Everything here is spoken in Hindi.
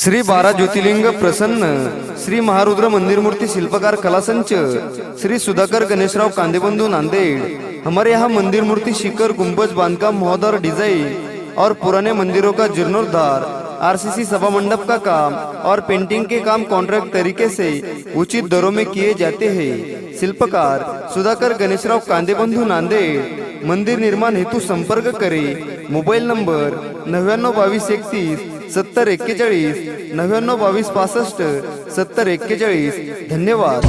श्री बारा ज्योतिर्लिंग प्रसन्न श्री महारुद्र मंदिर मूर्ति शिल्पकार कला संच श्री सुधाकर गणेशराव कांदेबंधू नांदेड़ हमारे यहाँ मंदिर मूर्ति शिखर गुंबज बांधकाम महोदर डिज़ाइन और पुराने मंदिरों का जीर्णोद्धार आरसीसी सभा मंडप का काम और पेंटिंग के काम कॉन्ट्रैक्ट तरीके से उचित दरों में किए जाते हैं। शिल्पकार सुधाकर गणेशराव कांदेबंधू नांदेड़ मंदिर निर्माण हेतु संपर्क करें। मोबाइल नंबर नव्याण्णव बावीस एकतीस सत्तर एक्केचाळीस. नव्याण्णव बावीस पासष्ट. सत्तर एक्केचाळीस. धन्यवाद.